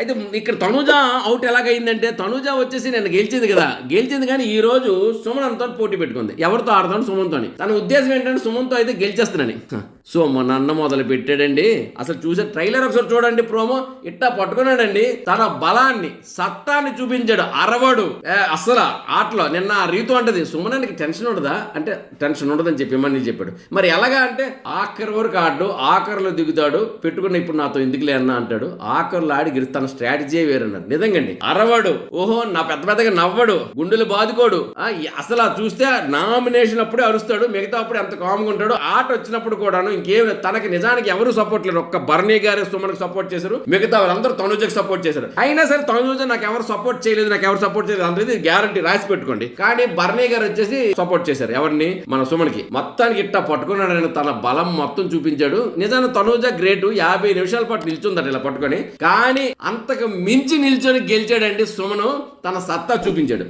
అయితే ఇక్కడ తనుజ అవుట్ ఎలాగైందంటే తనుజ వచ్చేసి నేను గెలిచింది కదా. గెలిచింది కానీ ఈ రోజు సుమన్తో పోటీ పెట్టుకుంది. ఎవరితో ఆడతాను సుమన్తోని? తన ఉద్దేశం ఏంటంటే సుమన్తో అయితే గెలిచేస్తున్నాను సో మొన్న అన్న మొదలు పెట్టాడండి. అసలు చూసే ట్రైలర్ ఒకసారి చూడండి ప్రోమో. ఇట్టా పట్టుకున్నాడండి. తన బలాన్ని సత్తాన్ని చూపించాడు అరవడు. ఏ, అసలు ఆటలో. నిన్న ఆ రీతు అంటది సుమనానికి టెన్షన్ ఉండదా? అంటే టెన్షన్ ఉండదని చెప్పి మనీ చెప్పాడు. మరి ఎలాగా అంటే ఆఖరి వరకు ఆడు ఆఖరిలో దిగుతాడు. పెట్టుకున్న ఇప్పుడు నాతో ఎందుకు అన్న అంటాడు. ఆఖరిలో ఆడి తన తన స్ట్రాటజీ వేరన్నారు నిజంగండి. అరవడు. ఓహో నా పెద్ద పెద్దగా నవ్వడు. గుండెలు బాదుకోడు. ఆ, అసలు చూస్తే నామినేషన్ అప్పుడే అరుస్తాడు. మిగతా అప్పుడు ఎంత కామ్గా ఉంటాడు. ఆట వచ్చినప్పుడు కూడాను ఇంకేం తనకి నిజానికి ఎవరు సపోర్ట్ లేరు. ఒక్క బర్నీ గారే సుమన్కి సపోర్ట్ చేశారు. మిగతా వాళ్ళందరూ తనుజకి సపోర్ట్ చేశారు. అయినా సరే తనుజ నాకు ఎవరు సపోర్ట్ చేయలేదు నాకు ఎవరు సపోర్ట్ చేయలేదు అనేది గ్యారంటీ రాసి పెట్టుకోండి. కానీ బర్నీ గారు వచ్చేసి సపోర్ట్ చేశారు. ఎవరిని? మన సుమన్కి. మొత్తానికి ఇట్టా పట్టుకున్నాడు తన బలం మొత్తం చూపించాడు. నిజాన్ని తనుజ గ్రేట్ యాభై నిమిషాల పాటు నిల్చుందట ఇలా పట్టుకొని. కానీ అంతకు మించి నిల్చొని గెలిచాడండి సుమను తన సత్తా చూపించాడు.